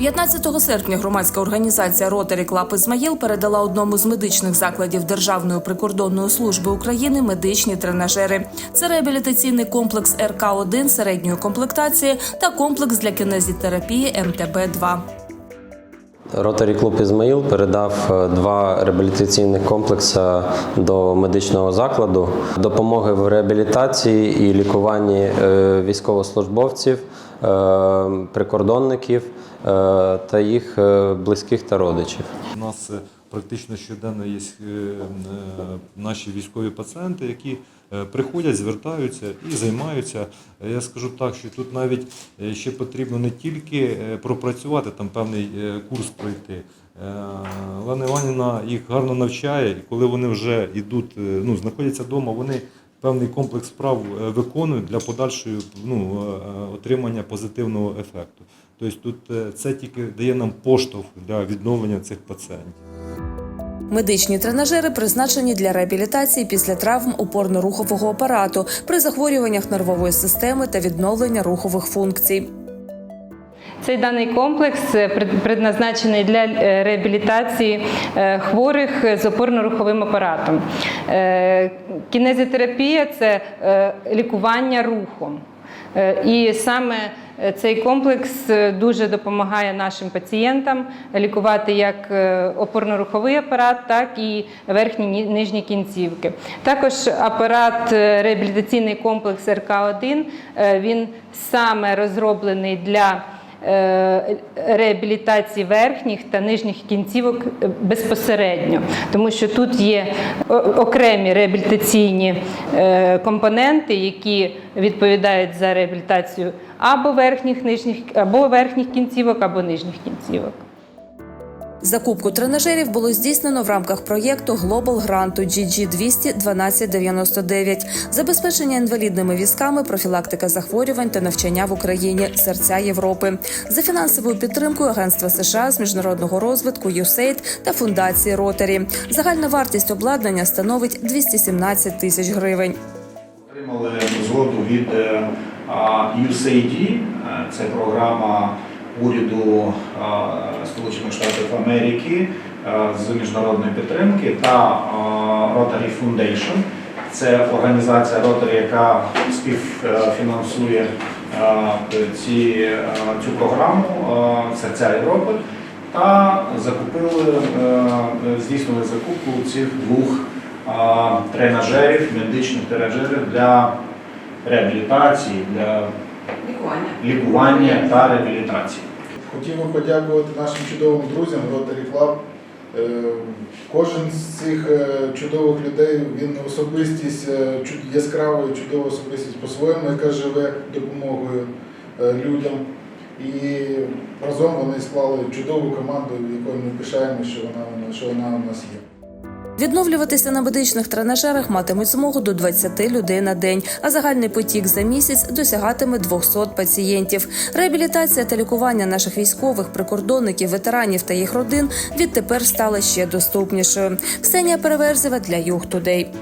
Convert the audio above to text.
15 серпня громадська організація Ротary Club Ізмаїл передала одному з медичних закладів Державної прикордонної служби України медичні тренажери. Це реабілітаційний комплекс РК-1 середньої комплектації та комплекс для кінезітерапії МТБ-2. Ротарі клуб Ізмаїл передав е, два реабілітаційних комплекси до медичного закладу. Допомоги в реабілітації і лікуванні е, військовослужбовців, е, прикордонників та їх е, близьких та родичів. У нас е, практично щоденно є е, е, наші військові пацієнти, які е, приходять, звертаються і займаються. Е, Я скажу так, що тут навіть е, ще потрібно не тільки е, пропрацювати, там певний е, курс пройти. Е, Лана Іванівна їх гарно навчає, і коли вони вже йдуть, е, ну, знаходяться вдома, вони певний комплекс справ е, виконують для подальшої ну, е, е, отримання позитивного ефекту. Тобто тут це тільки дає нам поштовх для відновлення цих пацієнтів. Медичні тренажери призначені для реабілітації після травм опорно-рухового апарату при захворюваннях нервової системи та відновлення рухових функцій. Цей даний комплекс е, предназначений для е, реабілітації е, хворих з опорно-руховим апаратом. Кінезітерапія це лікування рухом. І саме цей комплекс дуже допомагає нашим пацієнтам лікувати як опорно-руховий апарат, так і верхні нижні кінцівки. Також апарат реабілітаційний комплекс РК-1 е, він саме розроблений для реабілітації верхніх та нижніх кінцівок е, безпосередньо, тому що тут є окремі реабілітаційні е, компоненти, які відповідають за реабілітацію або верхніх нижніх, або верхніх кінцівок, або нижніх кінцівок. Закупку тренажерів було здійснено в рамках проєкту Global гранту GG 200 1299 забезпечення інвалідними візками, профілактика захворювань та навчання в Україні серця Європи за фінансовою підтримкою Агентства США з міжнародного розвитку USAID та фундації Ротарі. Загальна вартість обладнання становить 217 тисяч гривень. Отримали згоду від е, USAID, е, це програма уряду Сполучених Штатів Америки з міжнародної підтримки та Rotary Foundation. Це організація Rotary, яка співфінансує ці, цю програму Серця Європи та закупили, е, здійснили закупку цих двох тренажерів, медичних тренажерів для реабілітації, для Лікування. лікування та реабілітації. Хотів би подякувати нашим чудовим друзям Rotary Club. Е, Кожен з цих е, чудових людей він особистість, е, яскрава і чудова особистість по-своєму, яка живе допомогою людям. І разом вони склали чудову команду, якою ми пишаємо, що вона, що вона у нас є. Відновлюватися на медичних тренажерах матимуть змогу до 20 людей на день, а загальний потік за місяць досягатиме 200 пацієнтів. Реабілітація та лікування наших військових, прикордонників, ветеранів та їх родин відтепер стала ще доступнішою. Ксенія Переверзева для Юг Тудей.